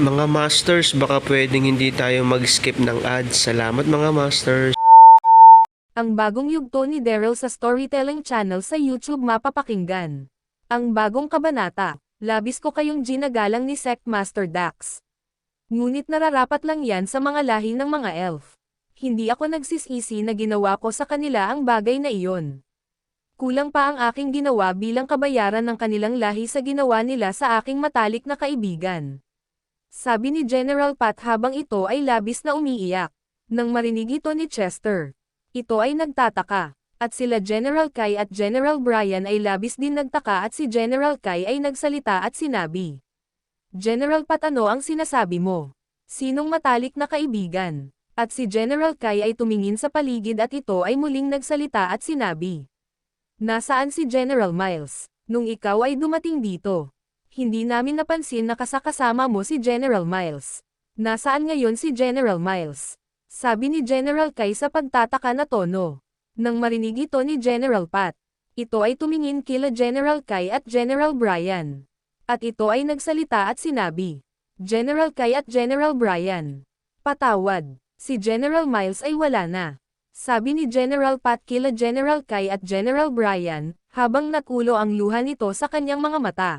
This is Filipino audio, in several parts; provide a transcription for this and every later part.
Mga Masters, baka pwedeng hindi tayo mag-skip ng ads. Salamat mga Masters. Ang bagong yugto ni Daryl sa Storytelling Channel sa YouTube mapapakinggan. Ang bagong kabanata, labis ko kayong ginagalang ni Sect Master Dax. Ngunit nararapat lang yan sa mga lahi ng mga elf. Hindi ako nagsisisi na ginawa ko sa kanila ang bagay na iyon. Kulang pa ang aking ginawa bilang kabayaran ng kanilang lahi sa ginawa nila sa aking matalik na kaibigan. Sabi ni General Pat habang ito ay labis na umiiyak. Nang marinig ito ni Chester. Ito ay nagtataka. At sila General Kai at General Brian ay labis din nagtaka at si General Kai ay nagsalita at sinabi. General Pat ano ang sinasabi mo? Sinong matalik na kaibigan? At si General Kai ay tumingin sa paligid at ito ay muling nagsalita at sinabi. Nasaan si General Miles? Nung ikaw ay dumating dito. Hindi namin napansin na kasakasama mo si General Miles. Nasaan ngayon si General Miles? Sabi ni General Kai sa pagtataka na tono. Nang marinig ito ni General Pat. Ito ay tumingin kila General Kai at General Brian. At ito ay nagsalita at sinabi. General Kai at General Brian. Patawad. Si General Miles ay wala na. Sabi ni General Pat kila General Kai at General Brian, habang nakulo ang luha nito sa kanyang mga mata.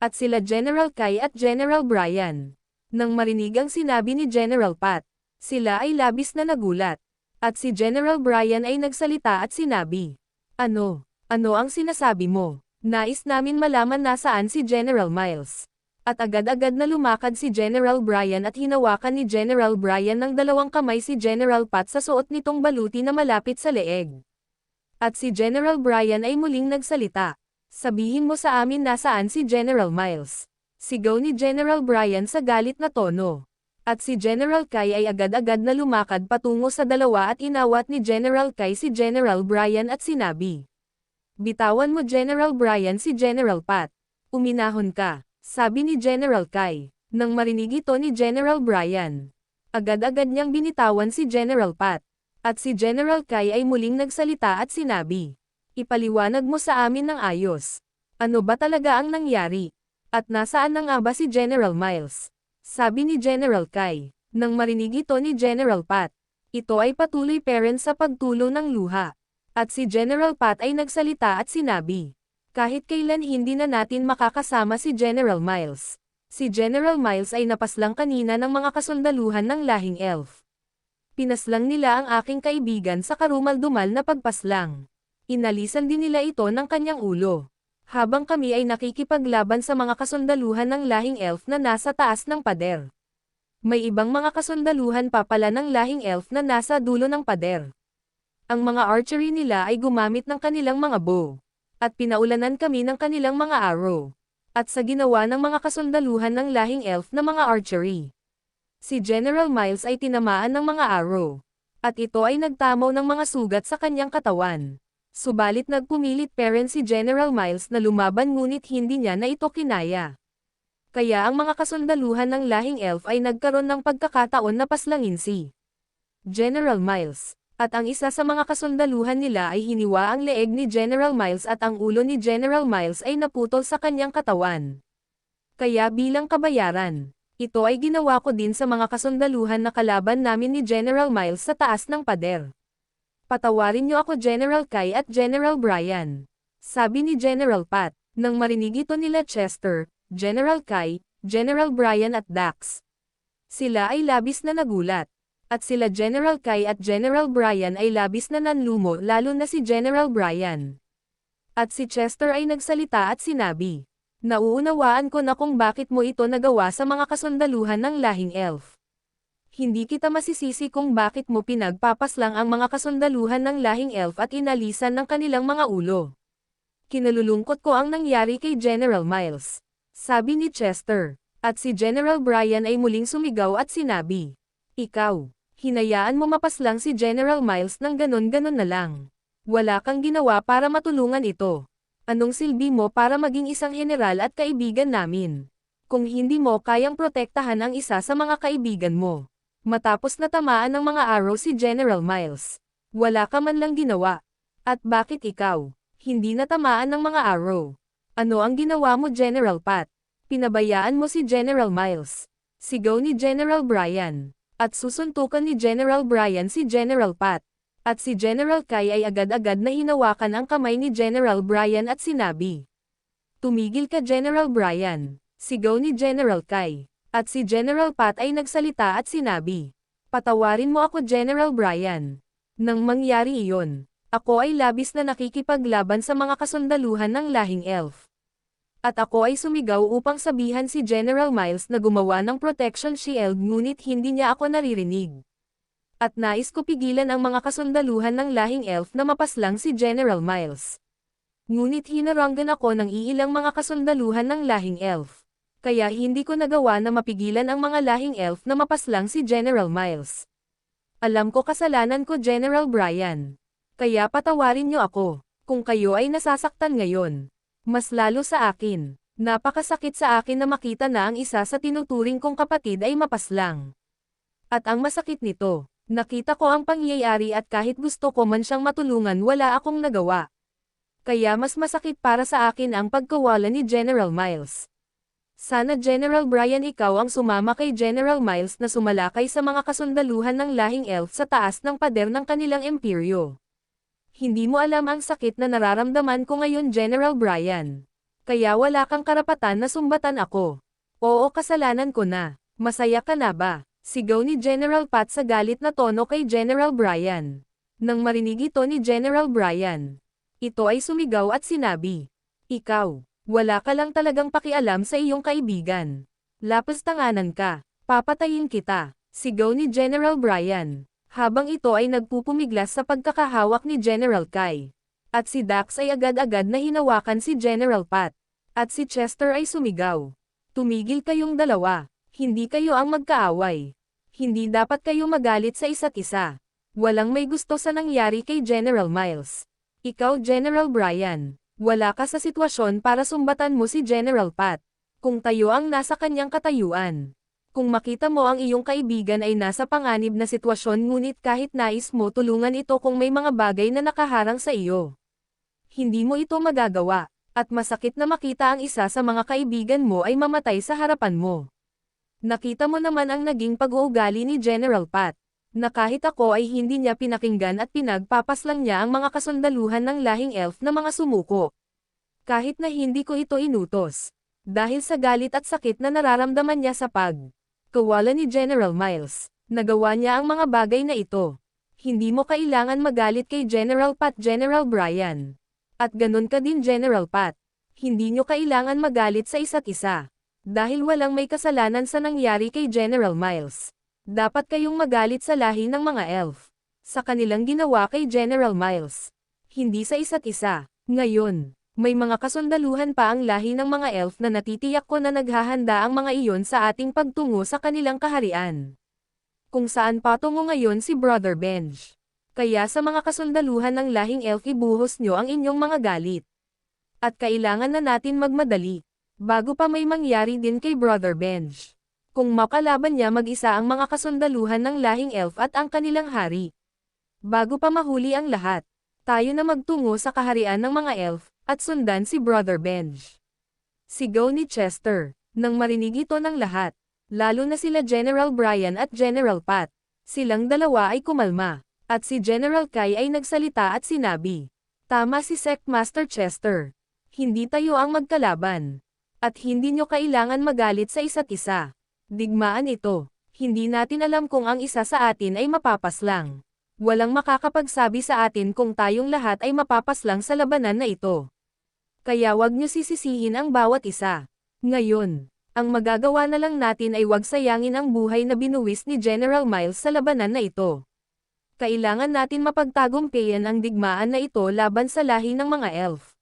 At sila General Kai at General Brian. Nang marinig ang sinabi ni General Pat, sila ay labis na nagulat. At si General Brian ay nagsalita at sinabi, Ano? Ano ang sinasabi mo? Nais namin malaman nasaan si General Miles. At agad-agad na lumakad si General Brian at hinawakan ni General Brian ng dalawang kamay si General Pat sa suot nitong baluti na malapit sa leeg. At si General Brian ay muling nagsalita. Sabihin mo sa amin nasaan si General Miles. Sigaw ni General Brian sa galit na tono. At si General Kai ay agad-agad na lumakad patungo sa dalawa at inawat ni General Kai si General Brian at sinabi. Bitawan mo General Brian si General Pat. Uminahon ka, sabi ni General Kai. Nang marinig ito ni General Brian. Agad-agad niyang binitawan si General Pat. At si General Kai ay muling nagsalita at sinabi. Ipaliwanag mo sa amin ng ayos. Ano ba talaga ang nangyari? At nasaan na nga ba si General Miles? Sabi ni General Kai. Nang marinig ito ni General Pat. Ito ay patuloy parent sa pagtulo ng luha. At si General Pat ay nagsalita at sinabi. Kahit kailan hindi na natin makakasama si General Miles. Si General Miles ay napaslang kanina ng mga kasundaluhan ng lahing elf. Pinaslang nila ang aking kaibigan sa karumal-dumal na pagpaslang. Inalisan din nila ito ng kanyang ulo. Habang kami ay nakikipaglaban sa mga kasundaluhan ng lahing elf na nasa taas ng pader. May ibang mga kasundaluhan pa pala ng lahing elf na nasa dulo ng pader. Ang mga archery nila ay gumamit ng kanilang mga bow. At pinaulanan kami ng kanilang mga arrow. At sa ginawa ng mga kasundaluhan ng lahing elf na mga archery. Si General Miles ay tinamaan ng mga arrow. At ito ay nagtamaw ng mga sugat sa kanyang katawan. Subalit nagpumilit parent si General Miles na lumaban ngunit hindi niya na ito kinaya. Kaya ang mga kasundaluhan ng lahing elf ay nagkaroon ng pagkakataon na paslangin si General Miles. At ang isa sa mga kasundaluhan nila ay hiniwa ang leeg ni General Miles at ang ulo ni General Miles ay naputol sa kanyang katawan. Kaya bilang kabayaran, ito ay ginawa ko din sa mga kasundaluhan na kalaban namin ni General Miles sa taas ng pader. Patawarin niyo ako General Kai at General Brian. Sabi ni General Pat, nang marinig ito nila Chester, General Kai, General Brian at Dax. Sila ay labis na nagulat. At sila General Kai at General Brian ay labis na nanlumo lalo na si General Brian. At si Chester ay nagsalita at sinabi, Nauunawaan ko na kung bakit mo ito nagawa sa mga kasundaluhan ng lahing elf. Hindi kita masisisi kung bakit mo pinagpapaslang ang mga kasundaluhan ng lahing elf at inalisan ng kanilang mga ulo. Kinalulungkot ko ang nangyari kay General Miles. Sabi ni Chester. At si General Brian ay muling sumigaw at sinabi, Ikaw, hinayaan mo mapaslang si General Miles ng ganon-ganon na lang. Wala kang ginawa para matulungan ito. Anong silbi mo para maging isang general at kaibigan namin? Kung hindi mo kayang protektahan ang isa sa mga kaibigan mo. Matapos na tamaan ng mga arrow si General Miles. Wala ka man lang ginawa. At bakit ikaw? Hindi natamaan ng mga arrow. Ano ang ginawa mo General Pat? Pinabayaan mo si General Miles. Sigaw ni General Brian. At susuntukan ni General Brian si General Pat. At si General Kai ay agad-agad na hinawakan ang kamay ni General Brian at sinabi. Tumigil ka General Brian. Sigaw ni General Kai. At si General Pat ay nagsalita at sinabi. Patawarin mo ako General Brian. Nang mangyari iyon, ako ay labis na nakikipaglaban sa mga kasundaluhan ng lahing elf. At ako ay sumigaw upang sabihan si General Miles na gumawa ng protection shield ngunit hindi niya ako naririnig. At nais ko pigilan ang mga kasundaluhan ng lahing elf na mapaslang si General Miles. Ngunit hinaranggan ako ng iilang mga kasundaluhan ng lahing elf. Kaya hindi ko nagawa na mapigilan ang mga lahing elf na mapaslang si General Miles. Alam ko kasalanan ko General Brian. Kaya patawarin niyo ako, kung kayo ay nasasaktan ngayon. Mas lalo sa akin. Napakasakit sa akin na makita na ang isa sa tinuturing kong kapatid ay mapaslang. At ang masakit nito, nakita ko ang pangyayari at kahit gusto ko man siyang matulungan wala akong nagawa. Kaya mas masakit para sa akin ang pagkawala ni General Miles. Sana General Brian ikaw ang sumama kay General Miles na sumalakay sa mga kasundaluhan ng lahing elf sa taas ng pader ng kanilang imperyo. Hindi mo alam ang sakit na nararamdaman ko ngayon General Brian. Kaya wala kang karapatan na sumbatan ako. Oo kasalanan ko na. Masaya ka na ba? Sigaw ni General Pat sa galit na tono kay General Brian. Nang marinig ito ni General Brian, ito ay sumigaw at sinabi, Ikaw, wala ka lang talagang pakialam sa iyong kaibigan. Lapos tanganan ka, papatayin kita, sigaw ni General Brian, habang ito ay nagpupumiglas sa pagkakahawak ni General Kai. At si Dax ay agad-agad na hinawakan si General Pat. At si Chester ay sumigaw. Tumigil kayong dalawa, hindi kayo ang magkaaway. Hindi dapat kayo magalit sa isa't isa. Walang may gusto sa nangyari kay General Miles. Ikaw General Brian, wala ka sa sitwasyon para sumbatan mo si General Pat. Kung tayo ang nasa kanyang katayuan. Kung makita mo ang iyong kaibigan ay nasa panganib na sitwasyon ngunit kahit nais mo tulungan ito kung may mga bagay na nakaharang sa iyo. Hindi mo ito magagawa, at masakit na makita ang isa sa mga kaibigan mo ay mamatay sa harapan mo. Nakita mo naman ang naging pag-uugali ni General Pat, na kahit ako ay hindi niya pinakinggan at pinagpapaslang niya ang mga kasundaluhan ng lahing elf na mga sumuko. Kahit na hindi ko ito inutos. Dahil sa galit at sakit na nararamdaman niya sa pag kawala ni General Miles, nagawa niya ang mga bagay na ito. Hindi mo kailangan magalit kay General Pat General Brian. At ganun ka din General Pat. Hindi nyo kailangan magalit sa isa't isa. Dahil walang may kasalanan sa nangyari kay General Miles. Dapat kayong magalit sa lahi ng mga elf. Sa kanilang ginawa kay General Miles. Hindi sa isa't isa. Ngayon, may mga kasundaluhan pa ang lahi ng mga elf na natitiyak ko na naghahanda ang mga iyon sa ating pagtungo sa kanilang kaharian. Kung saan patungo ngayon si Brother Benj. Kaya sa mga kasundaluhan ng lahing elf ibuhos nyo ang inyong mga galit. At kailangan na natin magmadali. Bago pa may mangyari din kay Brother Benj. Kung makalaban niya mag-isa ang mga kasundaluhan ng lahing elf at ang kanilang hari. Bago pa mahuli ang lahat, tayo na magtungo sa kaharian ng mga elf, at sundan si Brother Benj. Sigaw ni Chester, nang marinig ito ng lahat, lalo na sila General Brian at General Pat. Silang dalawa ay kumalma, at si General Kai ay nagsalita at sinabi, Tama si Sect Master Chester. Hindi tayo ang magkalaban. At hindi nyo kailangan magalit sa isa't isa. Digmaan ito. Hindi natin alam kung ang isa sa atin ay mapapaslang. Walang makakapagsabi sa atin kung tayong lahat ay mapapaslang sa labanan na ito. Kaya wag nyo sisisihin ang bawat isa. Ngayon, ang magagawa na lang natin ay wag sayangin ang buhay na binuwis ni General Miles sa labanan na ito. Kailangan natin mapagtagumpayan ang digmaan na ito laban sa lahi ng mga elf.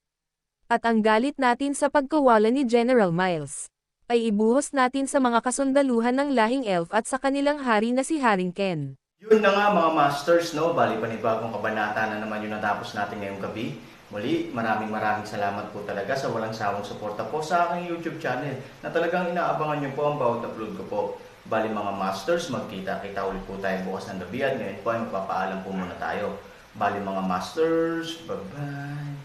At ang galit natin sa pagkawala ni General Miles ay ibuhos natin sa mga kasundaluhan ng lahing elf at sa kanilang hari na si Haring Ken. Yun na nga mga masters, no? Bali panibagong kabanata na naman yung natapos natin ngayong gabi. Muli, maraming maraming salamat po talaga sa walang sawang suporta po sa aking YouTube channel na talagang inaabangan nyo po ang bawat upload ko po. Bali mga masters, magkita-kita ulit po tayo bukas ng gabi at ngayon po ay magpapaalam po muna tayo. Bali mga masters, bye-bye!